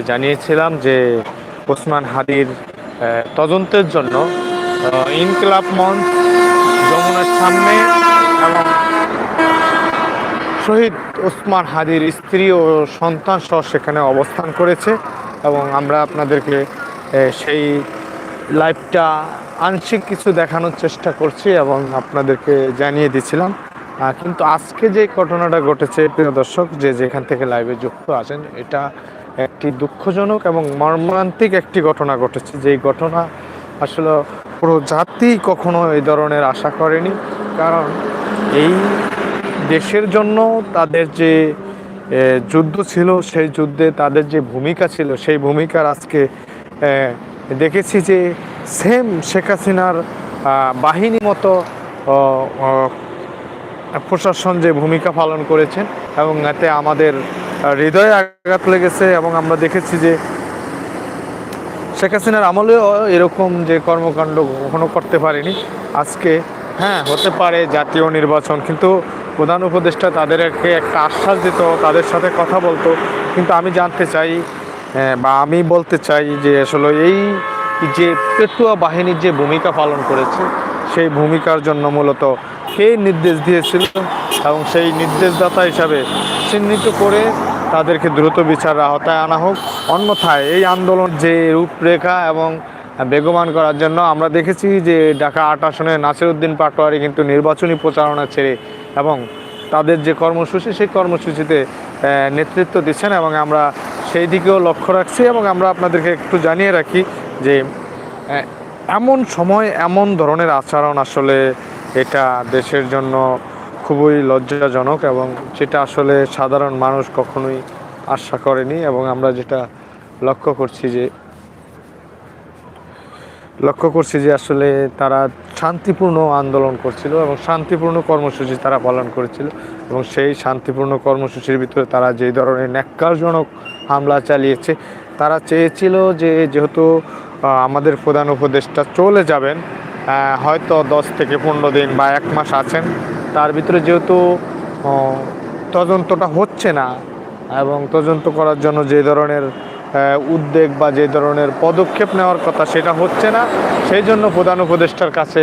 আপনাদেরকে জানিয়েছিলাম যে ওসমান হাদির তদন্তের জন্য ইনকিলাব মঞ্চ যমুনার সামনে এবং শহীদ ওসমান হাদির স্ত্রী ও সন্তান সহ সেখানে অবস্থান করেছে এবং আমরা আপনাদেরকে সেই লাইভটা আংশিক কিছু দেখানোর চেষ্টা করছি এবং আপনাদেরকে জানিয়ে দিছিলাম। কিন্তু আজকে যে ঘটনাটা ঘটেছে, প্রিয় দর্শক, যে যেখান থেকে লাইভে যুক্ত আছেন, এটা একটি দুঃখজনক এবং মর্মান্তিক একটি ঘটনা ঘটেছে। যেই ঘটনা আসলে পুরো জাতি কখনো এই ধরনের আশা করেনি। কারণ এই দেশের জন্য তাদের যে যুদ্ধ ছিল, সেই যুদ্ধে তাদের যে ভূমিকা ছিল, সেই ভূমিকার আজকে দেখেছি যে সেম শেখ হাসিনার বাহিনী মতো প্রশাসন যে ভূমিকা পালন করেছেন এবং এতে আমাদের হৃদয়ে আঘাত লেগেছে এবং আমরা দেখেছি যে শেখ হাসিনার আমলেও এরকম যে কর্মকাণ্ড কখনো করতে পারেনি। আজকে হ্যাঁ। হতে পারে জাতীয় নির্বাচন কিন্তু প্রধান উপদেষ্টা তাদেরকে একটা আশ্বাস দিত তাদের সাথে কথা বলতো। কিন্তু আমি জানতে চাই বা আমি বলতে চাই যে আসলে এই যে পেটুয়া বাহিনীর যে ভূমিকা পালন করেছে সেই ভূমিকার জন্য মূলত কে নির্দেশ দিয়েছিল? এবং সেই নির্দেশদাতা হিসাবে চিহ্নিত করে তাদেরকে দ্রুত বিচার আওতায় আনা হোক। অন্যথায় এই আন্দোলন যে রূপরেখা এবং বেগবান করার জন্য আমরা দেখেছি যে ঢাকা আট আসনে নাসিরউদ্দিন পাটোয়ারি কিন্তু নির্বাচনী প্রচারণা ছেড়ে এবং তাদের যে কর্মসূচি, সেই কর্মসূচিতে নেতৃত্ব দিচ্ছেন এবং আমরা সেই দিকেও লক্ষ্য রাখছি এবং আমরা আপনাদেরকে একটু জানিয়ে রাখি যে এমন সময় এমন ধরনের আচরণ আসলে এটা দেশের জন্য খুবই লজ্জাজনক এবং যেটা আসলে সাধারণ মানুষ কখনোই আশা করেনি এবং আমরা যেটা লক্ষ্য করছি যে, লক্ষ্য করছি যে আসলে তারা শান্তিপূর্ণ আন্দোলন করছিল এবং শান্তিপূর্ণ কর্মসূচি তারা পালন করেছিল এবং সেই শান্তিপূর্ণ কর্মসূচির ভিতরে তারা যেই ধরনের ন্যাক্কারজনক হামলা চালিয়েছে, তারা চেয়েছিল যে যেহেতু আমাদের প্রধান উপদেষ্টা চলে যাবেন হয়তো দশ থেকে পনেরো দিন বা এক মাস আছেন তার ভিতরে যেহেতু তদন্তটা হচ্ছে না, এবং তদন্ত করার জন্য যে ধরনের উদ্বেগ বা যে ধরনের পদক্ষেপ নেওয়ার কথা সেটা হচ্ছে না, সেই জন্য প্রধান উপদেষ্টার কাছে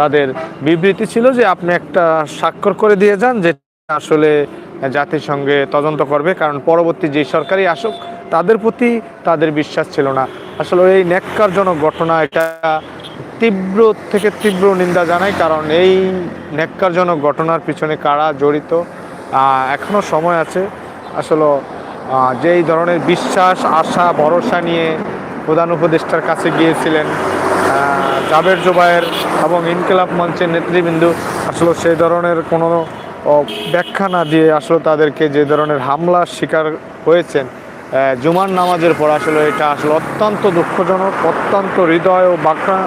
তাদের বিবৃতি ছিল যে আপনি একটা স্বাক্ষর করে দিয়ে যান যে আসলে জাতিসংঘে তদন্ত করবে, কারণ পরবর্তী যে সরকারই আসুক, তাদের প্রতি তাদের বিশ্বাস ছিল না। আসলে এই ন্যাক্কারজনক ঘটনা, এটা তীব্র থেকে তীব্র নিন্দা জানাই, কারণ এই ন্যাক্কারজনক ঘটনার পিছনে কারা জড়িত এখনও সময় আছে। আসলে যেই ধরনের বিশ্বাস, আশা, ভরসা নিয়ে প্রধান উপদেষ্টার কাছে গিয়েছিলেন জাবের জোবায়ের এবং ইনকিলাব মঞ্চের নেতৃবৃন্দ, আসলে সেই ধরনের কোনো ব্যাখ্যা না দিয়ে আসলে তাদেরকে যে ধরনের হামলার শিকার হয়েছেন জুমার নামাজের পর আসলে এটা আসলে অত্যন্ত দুঃখজনক, অত্যন্ত হৃদয় ও বাঁকড়া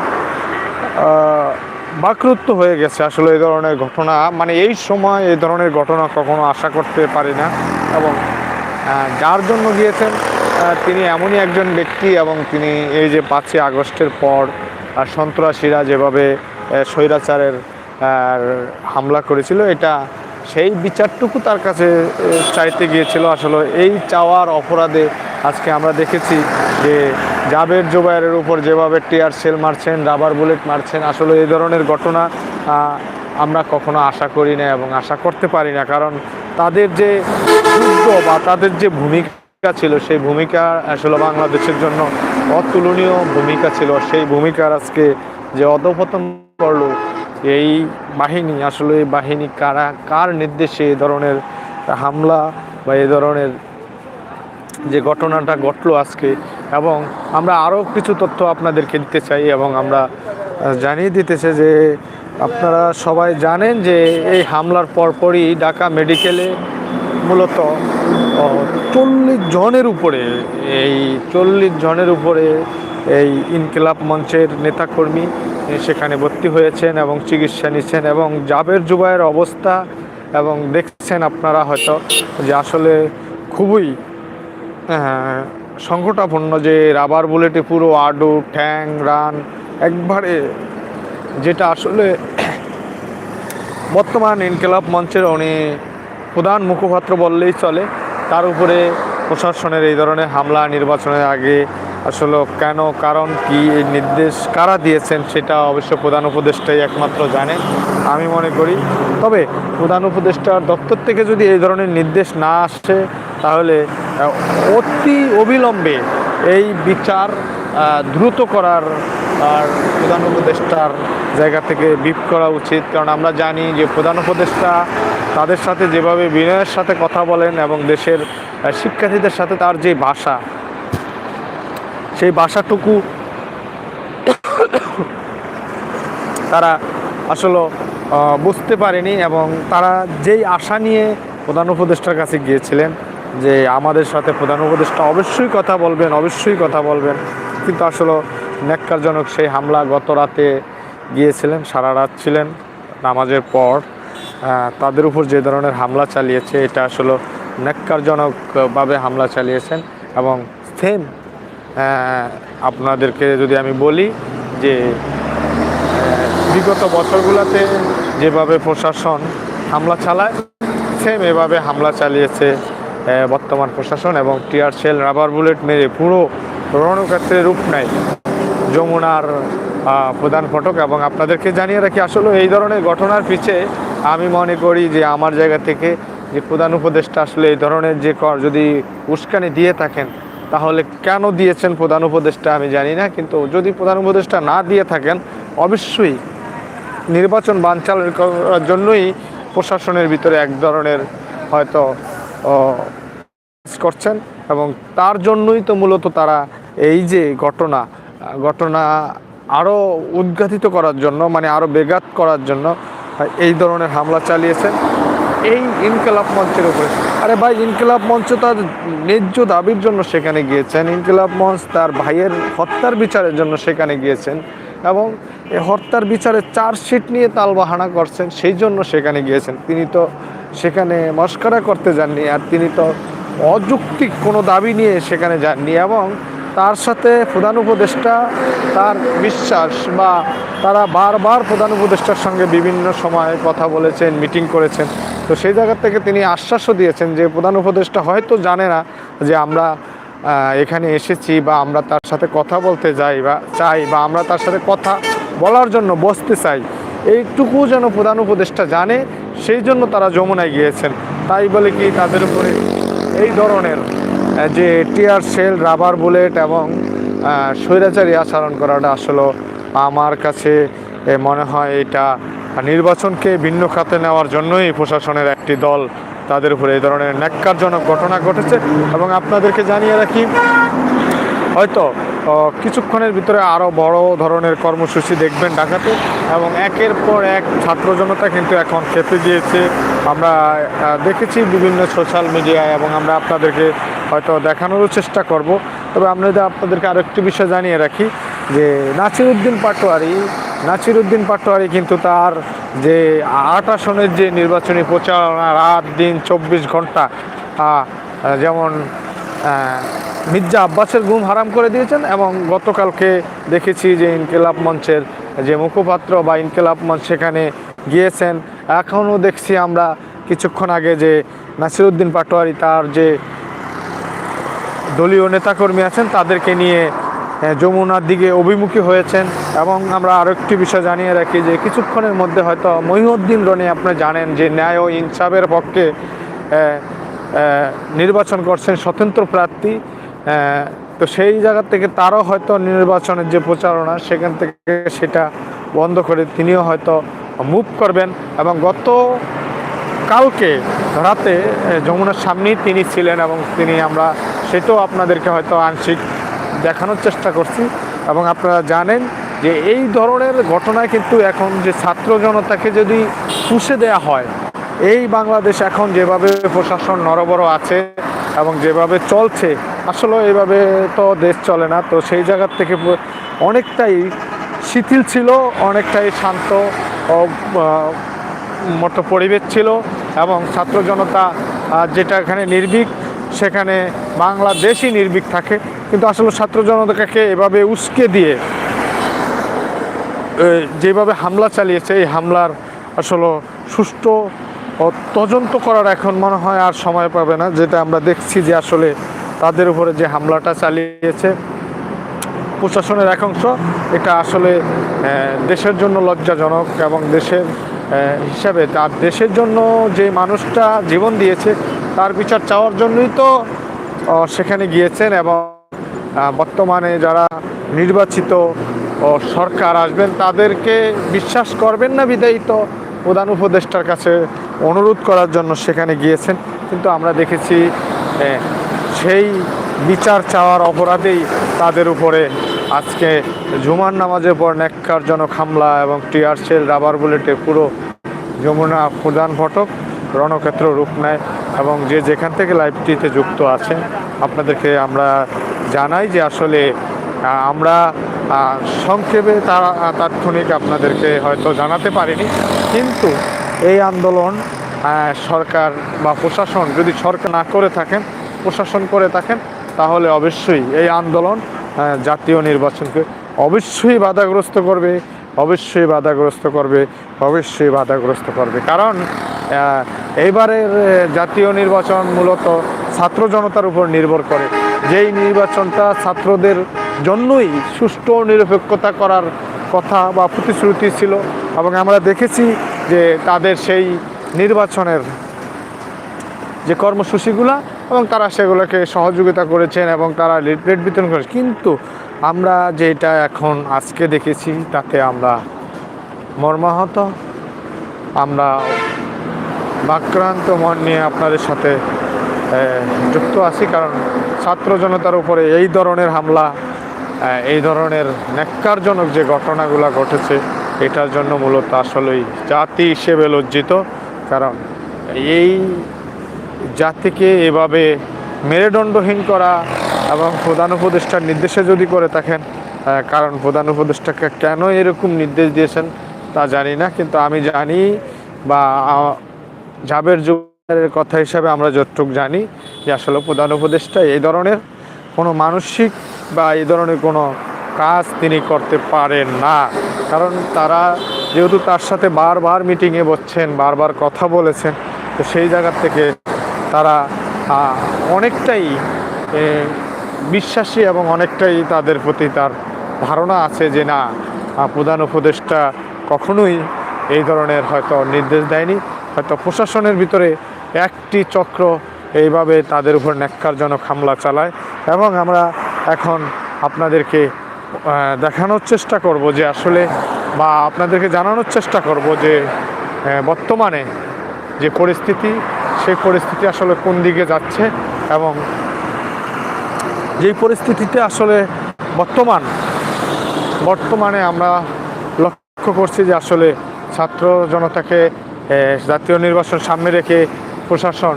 বাকরুদ্ধ হয়ে গেছে আসলে এই ধরনের ঘটনা। মানে এই সময় এই ধরনের ঘটনা কখনো আশা করতে পারি না। এবং যার জন্য গিয়েছেন তিনি এমনই একজন ব্যক্তি এবং তিনি এই যে পাঁচই আগস্টের পর সন্ত্রাসীরা যেভাবে স্বৈরাচারের হামলা করেছিল, এটা সেই বিচারটুকু তার কাছে চাইতে গিয়েছিল। আসলে এই চাওয়ার অপরাধে আজকে আমরা দেখেছি যে জাবের জোবায়ের উপর যেভাবে টিয়ার সেল মারছেন, রাবার বুলেট মারছেন, আসলে এই ধরনের ঘটনা আমরা কখনো আশা করি না এবং আশা করতে পারি না। কারণ তাদের যে যুদ্ধ বা তাদের যে ভূমিকা ছিল, সেই ভূমিকা আসলে বাংলাদেশের জন্য অতুলনীয় ভূমিকা ছিল। সেই ভূমিকার আজকে যে অধপতন করল, এই বাহিনী, আসলে এই বাহিনী কারা, কার নির্দেশে এই ধরনের হামলা বা এই ধরনের যে ঘটনাটা ঘটলো আজকে এবং আমরা আরও কিছু তথ্য আপনাদেরকে দিতে চাই এবং আমরা জানিয়ে দিতেছে যে আপনারা সবাই জানেন যে এই হামলার পরপরই ঢাকা মেডিকেলে মূলত চল্লিশ জনের উপরে, এই চল্লিশ জনের উপরে এই ইনকিলাব মঞ্চের নেতাকর্মী সেখানে ভর্তি হয়েছেন এবং চিকিৎসা নিচ্ছেন এবং জাবের জুবায়ের অবস্থা এবং দেখছেন আপনারা হয়তো যে আসলে খুবই সংকটাপন্ন যে রাবার বুলেটে পুরো আডু, ঠ্যাং, রান, একবারে যেটা আসলে বর্তমান ইনকেলাব মঞ্চের উনি প্রধান মুখপাত্র বললেই চলে। তার উপরে প্রশাসনের এই ধরনের হামলা নির্বাচনের আগে আসলে কেন, কারণ, কি, এই নির্দেশ কারা দিয়েছেন সেটা অবশ্য প্রধান উপদেষ্টাই একমাত্র জানেন আমি মনে করি। তবে প্রধান উপদেষ্টার দপ্তর থেকে যদি এই ধরনের নির্দেশ না আসে তাহলে অতি অবিলম্বে এই বিচার দ্রুত করার, আর প্রধান উপদেষ্টার জায়গা থেকে বিপ করা উচিত। কারণ আমরা জানি যে প্রধান উপদেষ্টা তাদের সাথে যেভাবে বিনয়ের সাথে কথা বলেন এবং দেশের শিক্ষার্থীদের সাথে তার যে ভাষা, সেই ভাষাটুকু তারা আসলে বুঝতে পারেনি এবং তারা যেই আশা নিয়ে প্রধান উপদেষ্টার কাছে গিয়েছিলেন যে আমাদের সাথে প্রধান উপদেষ্টা অবশ্যই কথা বলবেন, অবশ্যই কথা বলবেন। কিন্তু আসলে ন্যাক্কারজনক সেই হামলা গত রাতে গিয়েছিলেন, সারা রাত ছিলেন নামাজের পর। তাদের উপর যে ধরনের হামলা চালিয়েছে, এটা আসলে ন্যাক্কারজনকভাবে হামলা চালিয়েছেন এবং সেম আপনাদেরকে যদি আমি বলি যে বিগত বছরগুলোতে যেভাবে প্রশাসন হামলা চালায়, সেম এভাবে হামলা চালিয়েছে বর্তমান প্রশাসন এবং টিয়ার সেল রাবার বুলেট মেরে পুরো রণক্ষেত্রে রূপ নেয়। যমুনার প্রধান ফটক এবং আপনাদেরকে জানিয়ে রাখি, আসলে এই ধরনের ঘটনার পিছে আমি মনে করি যে আমার জায়গা থেকে যে প্রধান উপদেষ্টা আসলে এই ধরনের যে কর যদি উস্কানি দিয়ে থাকেন, তাহলে কেন দিয়েছেন প্রধান উপদেষ্টা আমি জানি না, কিন্তু যদি প্রধান উপদেষ্টা না দিয়ে থাকেন, অবশ্যই নির্বাচন বানচাল করার জন্যই প্রশাসনের ভিতরে এক ধরনের হয়তো করছেন এবং তার জন্যই তো মূলত তারা এই যে ঘটনা ঘটনা আরও উদ্ঘাটিত করার জন্য মানে আরও বেগাত করার জন্য এই ধরনের হামলা চালিয়েছেন। এই ইনকলাব মঞ্চের উপরে। আরে ভাই, ইনকলাব মঞ্চ তার ন্যায্য দাবির জন্য সেখানে গিয়েছেন। ইনকলাব মঞ্চ তার ভাইয়ের হত্যার বিচারের জন্য সেখানে গিয়েছেন এবং হত্যার বিচারে চার্জশিট নিয়ে তালবাহানা করছেন, সেই জন্য সেখানে গিয়েছেন। তিনি তো সেখানে মস্করা করতে যাননি আর তিনি তো অযৌক্তিক কোনো দাবি নিয়ে সেখানে যাননি এবং তার সাথে প্রধান উপদেষ্টা তার বিশ্বাস বা তারা বারবার প্রধান উপদেষ্টার সঙ্গে বিভিন্ন সময়ে কথা বলেছেন, মিটিং করেছেন। তো সেই জায়গা থেকে তিনি আশ্বাসও দিয়েছেন যে প্রধান উপদেষ্টা হয়তো জানে না যে আমরা এখানে এসেছি বা আমরা তার সাথে কথা বলতে যাই বা চাই বা আমরা তার সাথে কথা বলার জন্য বসতে চাই। এইটুকু যেন প্রধান উপদেষ্টা জানে সেই জন্য তারা যমুনায় গিয়েছেন। তাই বলে কি তাদের উপরে এই ধরনের যে টিয়ার সেল রাবার বুলেট এবং স্বৈরাচারী আচরণ করাটা আসলে আমার কাছে মনে হয় এটা নির্বাচনকে ভিন্ন খাতে নেওয়ার জন্যই প্রশাসনের একটি দল তাদের উপরে এই ধরনের ন্যাক্কারজনক ঘটনা ঘটেছে। এবং আপনাদেরকে জানিয়ে রাখি হয়তো কিছুক্ষণের ভিতরে আরও বড় ধরনের কর্মসূচি দেখবেন ঢাকাতে এবং একের পর এক ছাত্র জনতা কিন্তু এখন খেতে দিয়েছে। আমরা দেখেছি বিভিন্ন সোশ্যাল মিডিয়ায় এবং আমরা আপনাদেরকে হয়তো দেখানোরও চেষ্টা করব। তবে আমরা যদি আপনাদেরকে আরও একটি বিষয় জানিয়ে রাখি যে নাসিরুদ্দিন পাটোয়ারি নাসিরুদ্দিন পাটোয়ারি কিন্তু তার যে আট আসনের যে নির্বাচনী প্রচারণা, রাত, দিন, চব্বিশ ঘণ্টা যেমন মির্জা আব্বাসের ঘুম হারাম করে দিয়েছেন এবং গতকালকে দেখেছি যে ইনকেলাব মঞ্চের যে মুখপাত্র বা ইনকেলাব মঞ্চ সেখানে গিয়েছেন। এখনও দেখছি আমরা কিছুক্ষণ আগে যে নাসিরুদ্দিন পাটোয়ারি তার যে দলীয় নেতাকর্মী আছেন, তাদেরকে নিয়ে যমুনার দিকে অভিমুখী হয়েছেন এবং আমরা আরও একটি বিষয় জানিয়ে রাখি যে কিছুক্ষণের মধ্যে হয়তো মহিউদ্দিন রনি আপনি জানেন যে ন্যায় ও ইনসাফের পক্ষে নির্বাচন করছেন স্বতন্ত্র প্রার্থী। তো সেই জায়গা থেকে তারও হয়তো নির্বাচনের যে প্রচারণা, সেখান থেকে সেটা বন্ধ করে তিনিও হয়তো মুভ করবেন। এবং গত কালকে রাতে যমুনার সামনেই তিনি ছিলেন এবং তিনি আমরা সেটাও আপনাদেরকে হয়তো আংশিক দেখানোর চেষ্টা করছি। এবং আপনারা জানেন যে এই ধরনের ঘটনায় কিন্তু এখন যে ছাত্র জনতাকে যদি পুষে দেয়া হয় এই বাংলাদেশ এখন যেভাবে প্রশাসন নরবর আছে এবং যেভাবে চলছে, আসলে এভাবে তো দেশ চলে না। তো সেই জায়গার থেকে অনেকটাই শিথিল ছিল, অনেকটাই শান্ত মতো পরিবেশ ছিল এবং ছাত্র জনতা যেটা এখানে নির্ভীক, সেখানে বাংলাদেশই নির্ভীক থাকে। কিন্তু আসলে ছাত্র জনতাকে এভাবে উস্কে দিয়ে যেভাবে হামলা চালিয়েছে, এই হামলার আসলে সুষ্ঠু তদন্ত করার এখন মনে হয় আর সময় পাবে না, যেটা আমরা দেখছি যে আসলে তাদের উপরে যে হামলাটা চালিয়েছে প্রশাসনের এক অংশ, এটা আসলে দেশের জন্য লজ্জাজনক এবং দেশের হিসাবে তার দেশের জন্য যে মানুষটা জীবন দিয়েছে, তার বিচার চাওয়ার জন্যই তো সেখানে গিয়েছেন এবং বর্তমানে যারা নির্বাচিত সরকার আসবেন, তাদেরকে বিশ্বাস করবেন না বিদায়ী তো প্রধান উপদেষ্টার কাছে অনুরোধ করার জন্য সেখানে গিয়েছেন। কিন্তু আমরা দেখেছি সেই বিচার চাওয়ার অপরাধেই তাদের উপরে আজকে জুমার নামাজের পর ন্যাক্কারজনক হামলা এবং টিয়ার সেল রাবার বুলেটে পুরো যমুনা প্রধান ফটক, রণক্ষেত্র রূপ নেয় এবং যে যেখান থেকে লাইভটিতে যুক্ত আছেন, আপনাদেরকে আমরা জানাই যে আসলে আমরা সংক্ষেপে তারা তাৎক্ষণিক আপনাদেরকে হয়তো জানাতে পারিনি, কিন্তু এই আন্দোলন সরকার বা প্রশাসন যদি সরকার না করে থাকেন, প্রশাসন করে থাকেন, তাহলে অবশ্যই এই আন্দোলন জাতীয় নির্বাচনকে অবশ্যই বাধাগ্রস্ত করবে, অবশ্যই বাধাগ্রস্ত করবে, অবশ্যই বাধাগ্রস্ত করবে। কারণ এইবারের জাতীয় নির্বাচন মূলত ছাত্র জনতার উপর নির্ভর করে। যেই নির্বাচনটা ছাত্রদের জন্যই সুষ্ঠু নিরপেক্ষতা করার কথা বা প্রতিশ্রুতি ছিল এবং আমরা দেখেছি যে তাদের সেই নির্বাচনের যে কর্মসূচিগুলো এবং তারা সেগুলোকে সহযোগিতা করেছেন এবং তারা লিফলেট বিতরণ করেছে কিন্তু আমরা যেটা এখন আজকে দেখেছি, তাতে আমরা মর্মাহত। আমরা বাক্রান্ত মন নিয়ে আপনাদের সাথে যুক্ত আছি কারণ ছাত্র জনতার উপরে এই ধরনের হামলা এই ধরনের ন্যাক্কারজনক যে ঘটনাগুলো ঘটেছে, এটার জন্য মূলত আসলেই জাতি হিসেবে লজ্জিত। কারণ এই জাতিকে এভাবে মেরুদণ্ডহীন করা এবং প্রধান উপদেষ্টার নির্দেশে যদি করে থাকেন কারণ প্রধান উপদেষ্টাকে কেন এরকম নির্দেশ দিয়েছেন তা জানি না, কিন্তু আমি জানি বা জাবের জুবাইরের কথা হিসাবে আমরা যতটুকু জানি যে আসলে প্রধান উপদেষ্টা এই ধরনের কোনো মানসিক বা এই ধরনের কোনো কাজ তিনি করতে পারেন না। কারণ তারা যেহেতু তার সাথে বারবার মিটিংয়ে বসছেন, বারবার কথা বলেছেন, তো সেই জায়গার থেকে তারা অনেকটাই বিশ্বাসী এবং অনেকটাই তাদের প্রতি তার ধারণা আছে যে না প্রধান উপদেষ্টা কখনোই এই ধরনের হয়তো নির্দেশ দেয়নি। হয়তো প্রশাসনের ভিতরে একটি চক্র এইভাবে তাদের উপর ন্যাক্কারজনক হামলা চালায় এবং আমরা এখন আপনাদেরকে দেখানোর চেষ্টা করব যে আসলে বা আপনাদেরকে জানানোর চেষ্টা করব যে বর্তমানে যে পরিস্থিতি, সেই পরিস্থিতি আসলে কোন দিকে যাচ্ছে এবং যেই পরিস্থিতিতে আসলে বর্তমান, বর্তমানে আমরা লক্ষ্য করছি যে আসলে ছাত্র জনতাকে জাতীয় নির্বাচন সামনে রেখে প্রশাসন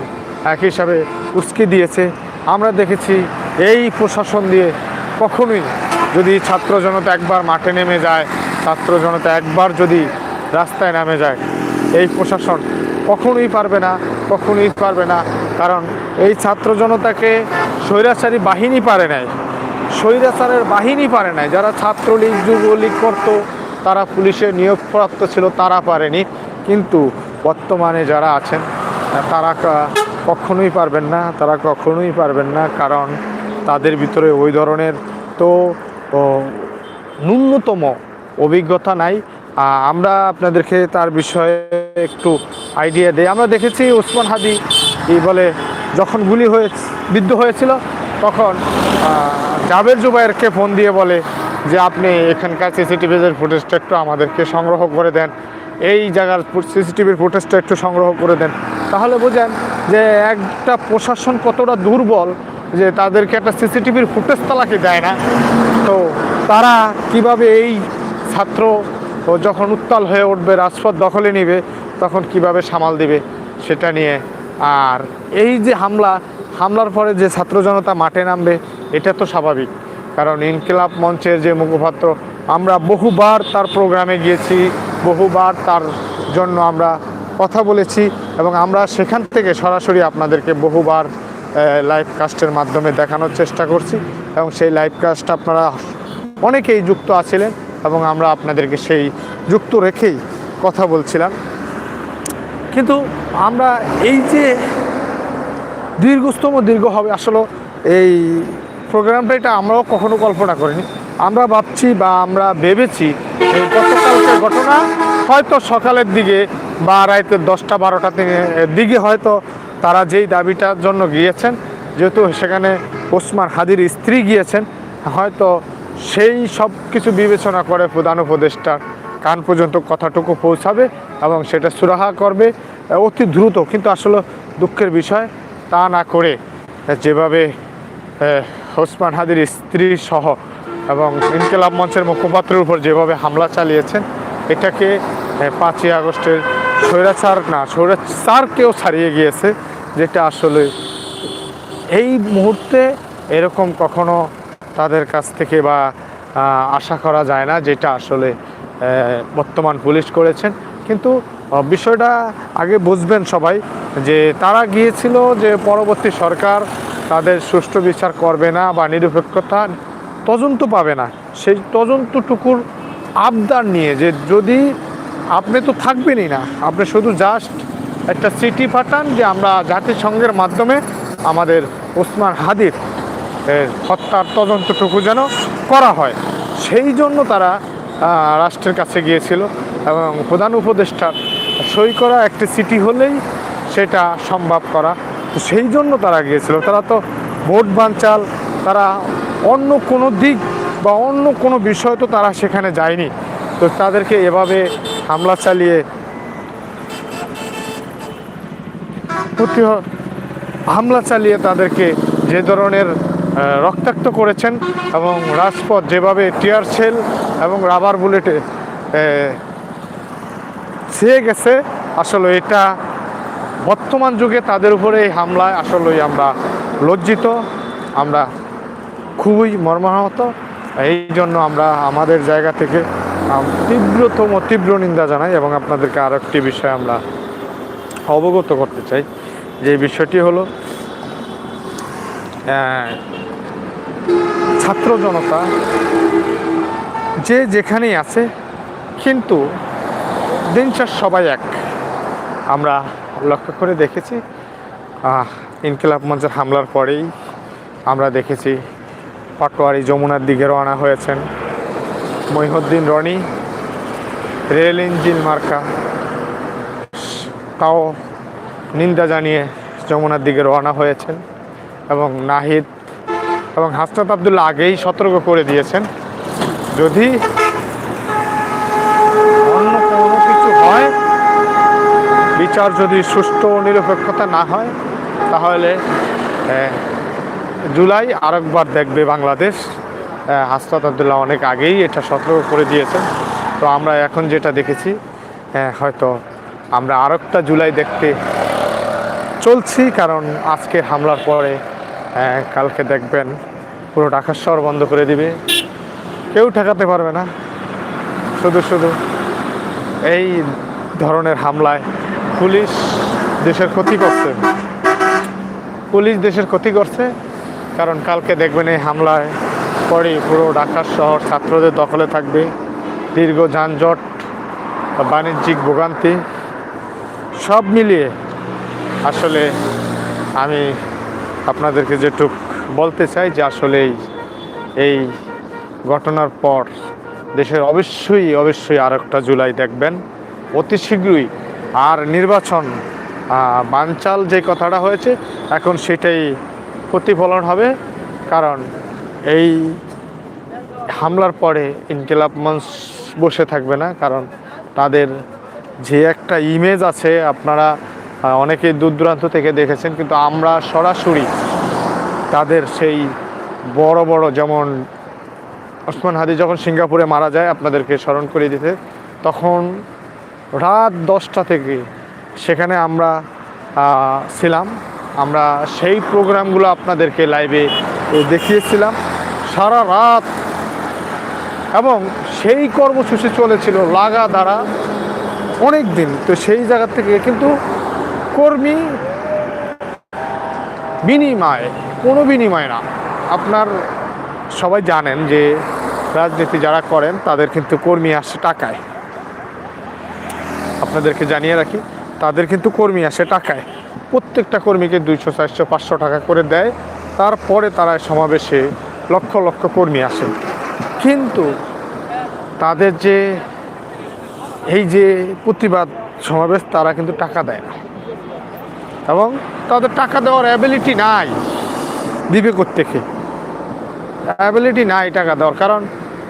এক হিসাবে উস্কে দিয়েছে। আমরা দেখেছি এই প্রশাসন দিয়ে কখনোই যদি ছাত্র জনতা একবার মাঠে নেমে যায়, ছাত্র জনতা একবার যদি রাস্তায় নামে যায়, এই প্রশাসন কখনোই পারবে না, কখনোই পারবে না। কারণ এই ছাত্র জনতাকে স্বৈরাচারী বাহিনী পারে নাই। স্বৈরাচারের বাহিনী পারে নাই। যারা ছাত্রলীগ, যুবলীগ করতো, তারা পুলিশে নিয়োগপ্রাপ্ত ছিল, তারা পারেনি। কিন্তু বর্তমানে যারা আছেন, তারা কখনোই পারবেন না, তারা কখনোই পারবেন না। কারণ তাদের ভিতরে ওই ধরনের তো ন্যূনতম অভিজ্ঞতা নাই। আমরা আপনাদেরকে তার বিষয়ে একটু আইডিয়া দেই। আমরা দেখেছি ওসমান হাদি এই বলে, যখন গুলি হয়ে, বিদ্ধ হয়েছিল, তখন জাবের জুবাইরকে ফোন দিয়ে বলে যে, আপনি এখানকার সিসিটিভির ফুটেজটা একটু আমাদেরকে সংগ্রহ করে দেন। এই জায়গার সিসিটিভির ফুটেজটা একটু সংগ্রহ করে দেন। তাহলে বোঝেন যে, একটা প্রশাসন কতটা দুর্বল যে তাদেরকে একটা সিসিটিভির ফুটেজ তালাকি দেয় না। তো তারা কীভাবে এই ছাত্র যখন উত্তাল হয়ে উঠবে, রাজপথ দখলে নিবে, তখন কীভাবে সামাল দিবে, সেটা নিয়ে আর এই যে হামলা, হামলার পরে যে ছাত্র জনতা মাঠে নামবে, এটা তো স্বাভাবিক। কারণ ইনকিলাব মঞ্চের যে মুখপাত্র, আমরা বহুবার তার প্রোগ্রামে গিয়েছি, বহুবার তার জন্য আমরা কথা বলেছি এবং আমরা সেখান থেকে সরাসরি আপনাদেরকে বহুবার লাইভ কাস্টের মাধ্যমে দেখানোর চেষ্টা করছি এবং সেই লাইভ কাস্ট আপনারা অনেকেই যুক্ত আছিলেন এবং আমরা আপনাদেরকে সেই যুক্ত রেখেই কথা বলছিলাম। কিন্তু আমরা এই যে দীর্ঘস্তম দীর্ঘ হবে, আসলে এই প্রোগ্রামটা এটা আমরাও কখনো কল্পনা করিনি। আমরা ভাবছি বা আমরা ভেবেছি এই গতকালকের ঘটনা হয়তো সকালের দিকে বা রাতের দশটা, বারোটা দিকে হয়তো তারা যেই দাবিটার জন্য গিয়েছেন, যেহেতু সেখানে ওসমান হাদির স্ত্রী গিয়েছেন, হয়তো সেই সব কিছু বিবেচনা করে প্রধান উপদেষ্টার কান পর্যন্ত কথাটুকু পৌঁছাবে এবং সেটা সুরাহা করবে, অতি দ্রুত। কিন্তু আসলে দুঃখের বিষয়, তা না করে যেভাবে ওসমান হাদির স্ত্রী সহ এবং ইনকেলাব মঞ্চের মুখপাত্রের উপর যেভাবে হামলা চালিয়েছেন, এটাকে পাঁচই আগস্টের স্বৈরাচার না, স্বৈরাচারকেও ছাড়িয়ে গিয়েছে। যেটা আসলে এই মুহূর্তে এরকম কখনো তাদের কাছ থেকে বা আশা করা যায় না যেটা আসলে বর্তমান পুলিশ করেছেন। কিন্তু বিষয়টা আগে বুঝবেন সবাই যে তারা গিয়েছিল যে পরবর্তী সরকার তাদের সুষ্ঠু বিচার করবে না বা নিরপেক্ষতা তদন্ত পাবে না। সেই তদন্তটুকুর আবদার নিয়ে যে যদি আপনি তো থাকবেনই না, আপনি শুধু জাস্ট একটা চিঠি পাঠান যে আমরা জাতিসংঘের মাধ্যমে আমাদের ওসমান হাদির হত্যার তদন্তটুকু যেন করা হয়। সেই জন্য তারা রাষ্ট্রের কাছে গিয়েছিল এবং প্রধান উপদেষ্টার সই করা একটি চিঠি হলেই সেটা সম্ভব করা। তো সেই জন্য তারা গিয়েছিল। তারা তো ভোট বানচাল, তারা অন্য কোনো দিক বা অন্য কোনো বিষয় তো তারা সেখানে যায়নি। তো তাদেরকে এভাবে হামলা চালিয়ে প্রতি- হামলা চালিয়ে তাদেরকে যে ধরনের রক্তাক্ত করেছেন এবং রাজপথ যেভাবে টিয়ার সেল এবং রাবার বুলেটে ছেয়ে গেছে, আসলে এটা বর্তমান যুগে তাদের উপরে এই হামলায় আসলেই আমরা লজ্জিত, আমরা খুবই মর্মাহত। এই জন্য আমরা আমাদের জায়গা থেকে তীব্রতম, তীব্র নিন্দা জানাই এবং আপনাদেরকে আরও একটি বিষয় আমরা অবগত করতে চাই। যে বিষয়টি হলো ছাত্র জনতা যে যেখানেই আছে, কিন্তু দিন সবাই এক। আমরা লক্ষ্য করে দেখেছি ইনকিলাব মঞ্চের হামলার পরেই আমরা দেখেছি পাটোয়ারি যমুনার দিকে রওনা হয়েছেন মহিউদ্দিন রনি, রেল ইঞ্জিন মার্কা, তাও নিন্দা জানিয়ে যমুনার দিকে রওনা হয়েছেন এবং নাহিদ এবং হাসনাত আবদুল্লাহ আগেই সতর্ক করে দিয়েছেন, যদি অন্য কোনো কিছু হয়, বিচার যদি সুষ্ঠু নিরপেক্ষতা না হয়, তাহলে জুলাই আরেকবার দেখবে বাংলাদেশ। হাসনাত আবদুল্লাহ অনেক আগেই এটা সতর্ক করে দিয়েছেন। তো আমরা এখন যেটা দেখেছি হয়তো আমরা আরেকটা জুলাই দেখতে চলছি কারণ আজকে হামলার পরে আহ, কালকে দেখবেন পুরো ঢাকা শহর বন্ধ করে দিবে। কেউ ঠেকাতে পারবে না। শুধু শুধু এই ধরনের হামলায় পুলিশ দেশের ক্ষতি করছে। পুলিশ দেশের ক্ষতি করছে কারণ কালকে দেখবেন এই হামলায় পরে পুরো ঢাকার শহর ছাত্রদের দখলে থাকবে। দীর্ঘ যানজট বাণিজ্যিক ভোগান্তি সব মিলিয়ে আসলে আমি আপনাদেরকে যেটুক বলতে চাই যে আসলে এই- ঘটনার পর দেশের অবশ্যই অবশ্যই আর একটা জুলাই দেখবেন। অতি শীঘ্রই আর নির্বাচন বানচাল যে কথাটা হয়েছে, এখন সেটাই প্রতিফলন হবে। কারণ এই হামলার পরে ইনকিলাব মঞ্চ বসে থাকবে না, কারণ তাদের যে একটা ইমেজ আছে, আপনারা অনেকে দূর দূরান্ত থেকে দেখেছেন, কিন্তু আমরা সরাসরি তাদের সেই বড় বড় যেমন ওসমান হাদি যখন সিঙ্গাপুরে মারা যায়, আপনাদেরকে স্মরণ করে দিতে, তখন রাত দশটা থেকে সেখানে আমরা ছিলাম। আমরা সেই প্রোগ্রামগুলো আপনাদেরকে লাইভে দেখিয়েছিলাম। সারা রাত এবং সেই কর্মসূচি চলেছিল লাগা দ্বারা অনেক দিন তো সেই জায়গা থেকে কিন্তু কর্মী বিনিময়, কোনো বিনিময় না। আপনার সবাই জানেন যে রাজনীতি যারা করেন, তাদের কিন্তু কর্মী আসে টাকায়। আপনাদেরকে জানিয়ে রাখি, তাদের কিন্তু কর্মী আসে টাকায়। প্রত্যেকটা কর্মীকে দুইশো, চারশো, পাঁচশো টাকা করে দেয়। তারপরে তারা সমাবেশে লক্ষ লক্ষ কর্মী আসেন কিন্তু তাদের যে, এই যে প্রতিবাদ সমাবেশ, তারা কিন্তু টাকা দেয় না। এবং তাদের টাকা দেওয়ার অ্যাবিলিটি নাই দিবে থেকে। অ্যাবিলিটি নাই টাকা দেওয়ার, কারণ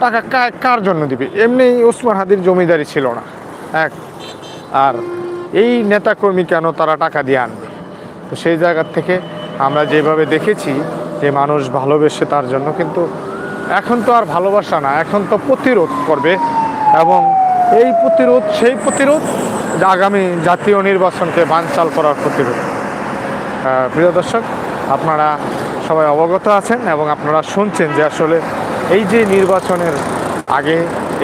টাকা কার জন্য দিবে? এমনি ওসমান হাদির জমিদারি ছিল না, এক। আর এই নেতাকর্মী কেন তারা টাকা দিয়ে আনবে? তো সেই জায়গার থেকে আমরা যেভাবে দেখেছি যে মানুষ ভালোবেসে তার জন্য, কিন্তু এখন তো আর ভালোবাসা না, এখন তো প্রতিরোধ করবে এবং এই প্রতিরোধ, সেই প্রতিরোধ আগামী জাতীয় নির্বাচনকে বানচাল করার প্রতিরোধ প্রিয় দর্শক, আপনারা সবাই অবগত আছেন এবং আপনারা শুনছেন যে আসলে এই যে নির্বাচনের আগে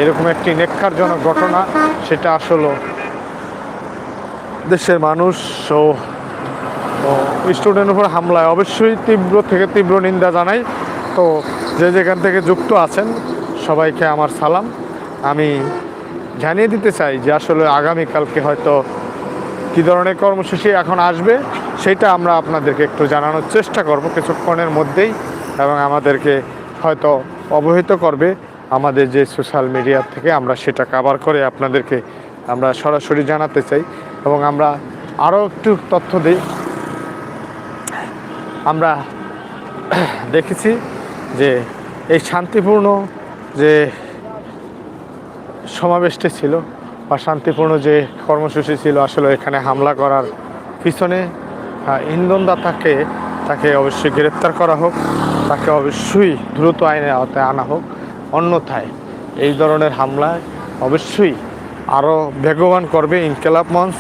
এরকম একটি নেককারজনক ঘটনা, সেটা আসলে দেশের মানুষ ও স্টুডেন্টের উপর হামলায় অবশ্যই তীব্র থেকে তীব্র নিন্দা জানাই। তো যে যেখান থেকে যুক্ত আছেন, সবাইকে আমার সালাম। আমি জানিয়ে দিতে চাই যে আসলে আগামীকালকে হয়তো কী ধরনের কর্মসূচি এখন আসবে, সেটা আমরা আপনাদেরকে একটু জানানোর চেষ্টা করব কিছুক্ষণের মধ্যেই এবং আমাদেরকে হয়তো অবহিত করবে আমাদের যে সোশ্যাল মিডিয়া থেকে আমরা সেটা কাভার করে আপনাদেরকে আমরা সরাসরি জানাতে চাই এবং আমরা আরও একটু তথ্য দিই। আমরা দেখেছি যে এই শান্তিপূর্ণ যে সমাবেশটি ছিল বা শান্তিপূর্ণ যে কর্মসূচি ছিল আসলে এখানে হামলা করার পিছনে ইন্ধনদাতাকে তাকে অবশ্যই গ্রেপ্তার করা হোক, তাকে অবশ্যই দ্রুত আইনের আওতায় আনা হোক। অন্যথায় এই ধরনের হামলায় অবশ্যই আরও বেগবান করবে ইনকেলাব মঞ্চ।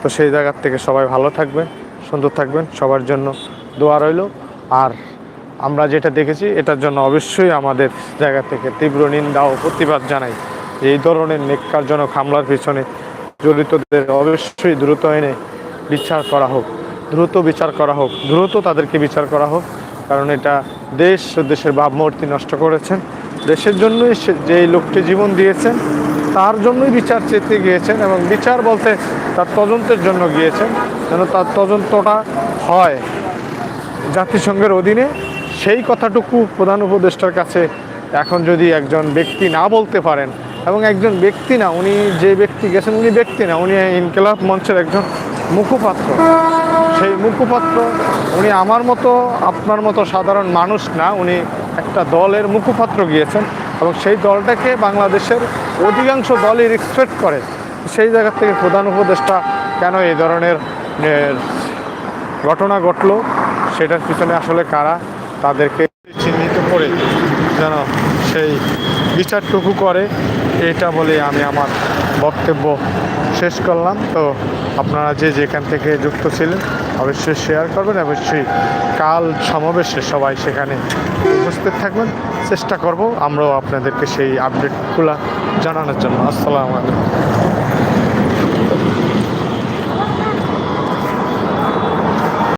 তো সেই জায়গার থেকে সবাই ভালো থাকবেন, সুন্দর থাকবেন, সবার জন্য দোয়া রইল। আর আমরা যেটা দেখেছি, এটার জন্য অবশ্যই আমাদের জায়গা থেকে তীব্র নিন্দা ও প্রতিবাদ জানাই। এই ধরনের নেককারজনক হামলার পিছনে জড়িতদের অবশ্যই দ্রুত এনে বিচার করা হোক, দ্রুত বিচার করা হোক, দ্রুত তাদেরকে বিচার করা হোক, কারণ এটা দেশ দেশের ভাবমূর্তি নষ্ট করেছেন। দেশের জন্যই যে লোকটি জীবন দিয়েছেন, তার জন্যই বিচার চেতে গিয়েছেন এবং বিচার বলতে তার তদন্তের জন্য গিয়েছেন, যেন তার তদন্তটা হয়। জাতিসংঘের অধীনে সেই কথাটুকু প্রধান উপদেষ্টার কাছে এখন যদি একজন ব্যক্তি না বলতে পারেন এবং একজন ব্যক্তি না, উনি যে ব্যক্তি গেছেন, উনি ব্যক্তি না, উনি ইনকেলাব মঞ্চের একজন মুখপাত্র। সেই মুখপাত্র, উনি আমার মতো, আপনার মতো সাধারণ মানুষ না, উনি একটা দলের মুখপাত্র গিয়েছেন এবং সেই দলটাকে বাংলাদেশের অধিকাংশ দলই রেসপেক্ট করে। সেই জায়গা থেকে প্রধান উপদেষ্টা কেন এই ধরনের ঘটনা ঘটলো, সেটার পিছনে আসলে কারা, তাদেরকে চিহ্নিত করে যেন সেই বিচারটুকু করে, এটা বলে আমি আমার বক্তব্য শেষ করলাম। তো আপনারা যে যেখান থেকে যুক্ত ছিলেন, অবশ্যই শেয়ার করবেন, অবশ্যই কাল সমাবেশে সবাই সেখানে উপস্থিত থাকবেন। চেষ্টা করব আমরাও আপনাদেরকে সেই আপডেটগুলো জানানোর জন্য। আসসালামু আলাইকুম।